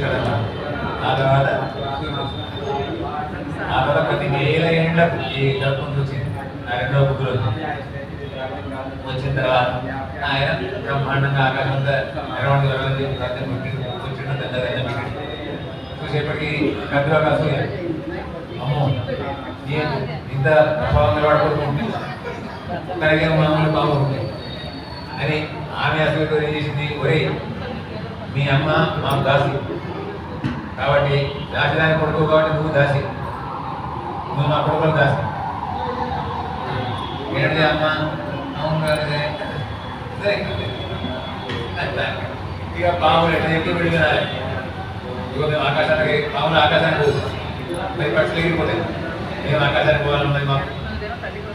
ఇస్తాడట ఆ తర్వాత ఆ తర్వాత ప్రతి వేల ఏండ్లకు ఈ డబ్బు వచ్చింది ఆ రెండవ బుద్ధులు వచ్చిన తర్వాత ఆయన బ్రహ్మాండంగా ఆకాశంతా నెరవండి వెళ్ళి కూర్చున్న చూసేపటికి కాసు అమ్మో ఇంత ప్రభావం నిలబడుకుంటుంది కరిగే మామూలు బాగుంటుంది అని ఆమె అసలు ఏం చేసింది? ఒరే మీ అమ్మ మాకు దాసి. కాబట్టి దాసిదాని కొడుకు కాబట్టి నువ్వు దాసి. నువ్వు మా కొడుకులు దాసి. ఏంటి అమ్మ? అవును కాదు ఇక పాములు ఎట్లా చెప్పి విడిగినాయి ఇక మేము ఆకాశానికి పాములు ఆకాశానికి పోతాం మరి పక్షులు ఎగిరిపోతాయి మేము ఆకాశానికి పోవాలన్నది మాకు.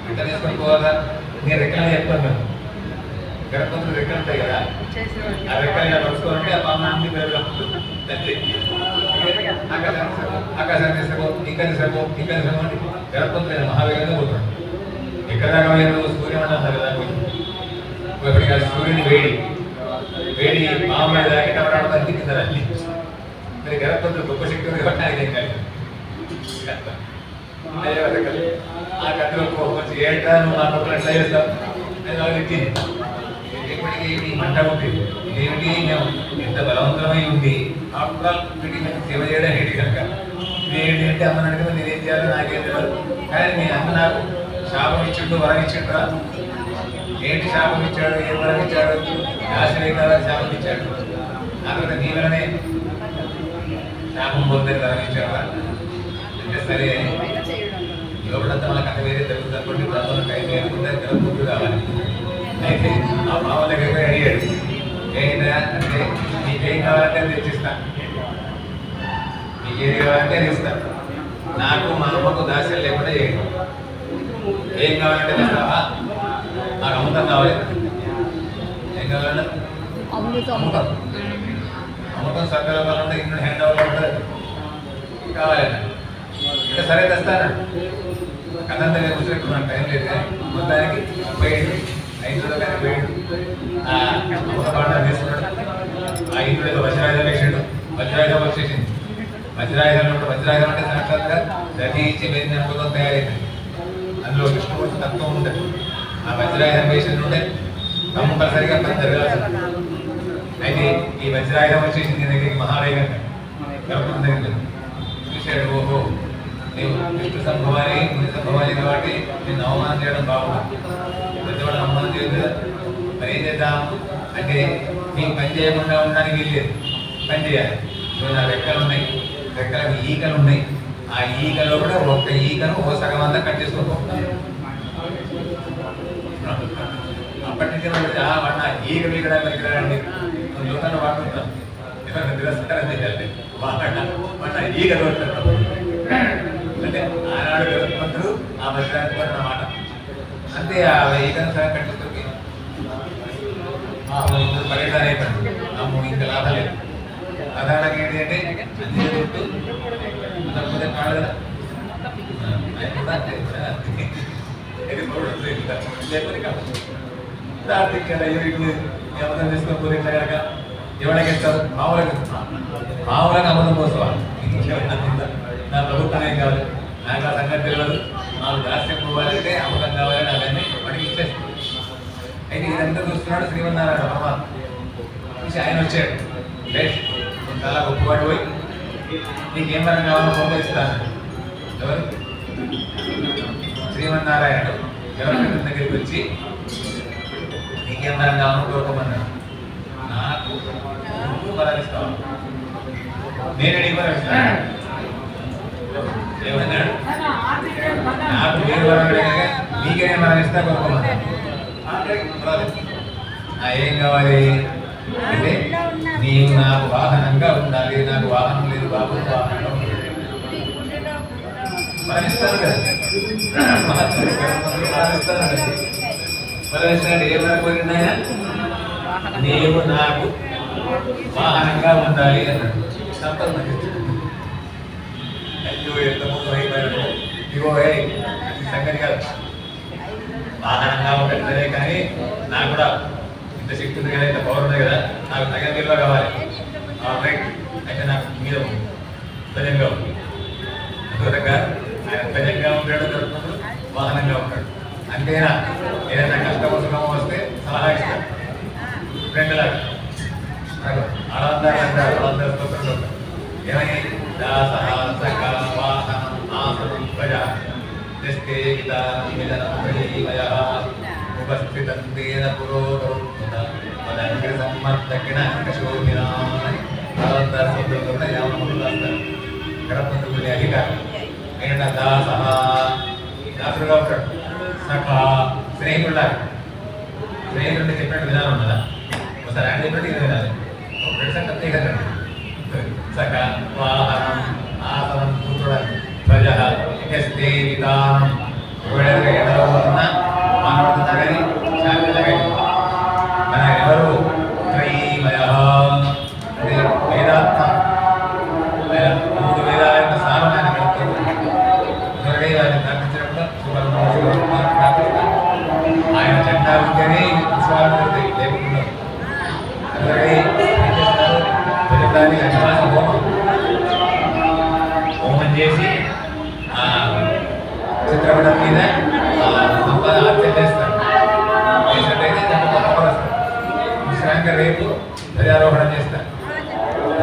ఎట్లా తీసుకొని పోవాలా? నేను ఎక్కడ చెప్తాను. గర్భంతులు రెక్కలు ఉంటాయి కదా. ఆ రెక్కలు ఇలా పరుచుకోవాలంటే ఆ పాము అన్ని పెరగదు సరిపో ఆకాశానికి సరిపో ఇంకా సరిపో ఇంకా సరిపో అంటే గర్భంతులైన మహావేగంగా పోతాడు ఎక్కడ దాకా పోయారు? సూర్యమండలం దాకా దాకా ఇప్పటికి ఆ సూర్యుని వేడి. వేడి మామూలు దాకా అంది కింద రండి మరి గర్భంతులు గొప్ప శక్తి ఉంది కాబట్టి ఆయన కాదు. ఆ కథలో వచ్చి ఏంటా నువ్వు మా పక్కన చేస్తావు. అని వాళ్ళు ఎక్కింది అంటా నీ మంట ఉంది ఏమిటి ఎంత బలవంతమై ఉంది ఆఫ్టర్ ఆల్ వీటికి సేవ చేయడం ఏంటి కనుక? ఏంటి అంటే అమ్మ అడిగితే నేనేం చేయాలి నాకేం తెలియదు కానీ మీ అమ్మ నాకు శాపం ఇచ్చిండు వరం ఇచ్చిండ్రా? ఏంటి శాపం ఇచ్చాడు ఏం వరం ఇచ్చాడు? ఆశ్రయ కాదా శాపం ఇచ్చాడు. అక్కడ నీ వలనే శాపం పొందే వరం ఇచ్చావా? అంటే సరే. లోపలంతా మనకు అంత వేరే జరుగుతుంది అనుకోండి బ్రహ్మను కై వేరుకుంటే కదా కావాలి అయితే ఆ మామ దగ్గర పోయి అడిగాడు. ఏంటా అంటే నీకేం కావాలంటే అది తెచ్చిస్తా. నీకు ఏది కావాలంటే ఇస్తా. నాకు మా అమ్మకు దాస్యం లేకుండా ఏం కావాలంటే తెస్తావా? నాకు అమృతం కావాలి. ఏం అమృతం. అమృతం. సర్కల్ కావాలంటే ఇంట్లో హ్యాండ్ ఓవర్ ఉంటుంది కావాలన్నా. అంటే సరే తెస్తాను? నేను కూర్చుంటున్నాను టైం లేదు మొత్తానికి పోయిండు కానీ పోయిండు ఆ ఇంట్లో ఏదో వజ్రాయుధం వేసాడు వజ్రాయుధం వచ్చేసింది వజ్రాయుధం వజ్రాయుధం అంటే సాక్షాత్గా దతి ఇచ్చి వేసిన అమృతం తయారైంది అందులో విష్ణుమూర్తి తత్వం ఉంటుంది ఆ వజ్రాయుధం వేసిన ఉంటే కంపల్సరిగా పని జరగాల్సింది అయితే ఈ వజ్రాయుధం వచ్చేసింది దగ్గరికి మహావేగంగా గర్భం దగ్గర చూశాడు ఓహో. నీవు విష్ణు సంభవాన్ని కాబట్టి నేను అవమానం చేయడం బాగుంది ప్రతివాడు అవమానం చేయదు మరి ఏం చేద్దాం అంటే నీకు పని చేయకుండా ఉండడానికి వీల్లేదు పని చేయాలి ఇప్పుడు నా రెక్కలు ఉన్నాయి రెక్కలకు ఈకలు ఉన్నాయి ఆ ఈకలో కూడా ఒక్క ఈకను ఓ సగం అంతా కట్ చేసుకో అప్పటి నుంచి వాడు, "ఆ, వాడు నా ఈగ వీగడ వాడుకుంటాం ఎవరైనా నిరస్కారం చేయాలి వాడ వాడు ఈకలు దొరుకుతాడు అంటే ఆనాడు గెలుపుకుంటారు ఆ భద్రానికి అన్నమాట అంతే ఆ ఈగను సగం కట్టుకుంటుంది ఇప్పుడు పర్యటన అయిపోయింది అమ్మో ఇంకా లాభం లేదు. ప్రధానంగా ఏంటి అంటే అన్ని చుట్టూ అంతకుముందే కాదు కదా. ఆయన కూడా అంతే ఎవరికి ఇట్లా కనుక ఎవరికి ఇస్తారు మామూలుగా మామూలుగా అబద్ధం కోసవా నా ప్రభుత్వం ఏం కావాలి నాకు ఆ సంగతి తెలియదు. నాకు దాస్యం పోవాలంటే అబద్ధం కావాలని అవన్నీ వాడికి ఇచ్చేస్తాను అయితే ఇదంతా చూస్తున్నాడు శ్రీమన్నారాయణ భగవాన్ చూసి ఆయన వచ్చాడు. రైట్ నువ్వు చాలా గొప్పవాడు పోయి నీకేం వరం కావాలో గొప్ప ఇస్తాను ఎవరు? శ్రీమన్నారాయణ ఎవరి? దగ్గరికి వచ్చి నీకేం వరం కావాలో కోరుకోమన్నాడు. నాకు నువ్వు వరం ఇస్తావు? నేను నీకు వరం ఇస్తాను. ఏమన్నాడు నాకు మీరు వరం నీకే నేను వరం ఇస్తా కోరుకోమన్నాడు ఏం కావాలి అంటే నీవు నాకు వాహనంగా ఉండాలి నాకు వాహనం లేదు బాబు వాహనంగా ఉండాలి మనం ఇస్తాను కదా మహాత్ముడు గణపతులు మనం ఇస్తాను కదా మనం ఇస్తాడు ఏ వరకు నీవు నాకు వాహనంగా ఉండాలి అన్నాడు సంపద అయ్యో ఎంత ముందు ఇగో ఏ సంగతి కాదు వాహనంగా ఉండట్లేదే కానీ నాకు కూడా ఇంత శక్తి ఉంది కదా ఇంత పవర్ ఉంది కదా నాకు తగిన నీళ్ళు కావాలి. రైట్ అయితే నాకు మీద ఉంది. ధ్వజంగా ఉంది. అందువల్ల ఆయన ధ్వజంగా ఉంటాడు జరుగుతున్నప్పుడు వాహనంగా ఉంటాడు. అంతేనా? ఏదైనా కష్టమో సుఖమో వస్తే సలహా ఇస్తాడు ఫ్రెండ్లాగా ఆడందరూ అంటారు ఆడందరూ ఏమని దాసః సమ్మర్దకిన కశోభినా ఆడందరూ స్తోత్రంలో కూడా యావనములు రాస్తారు గడపందుకునే అధికారం నేను దాసః దాసుడుగా ఉంటాడు చెప్పినట్టు విధానం కదా ಯಸ್ತೆ ಪಿತಾ ಒಳಗಡೆ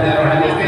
de los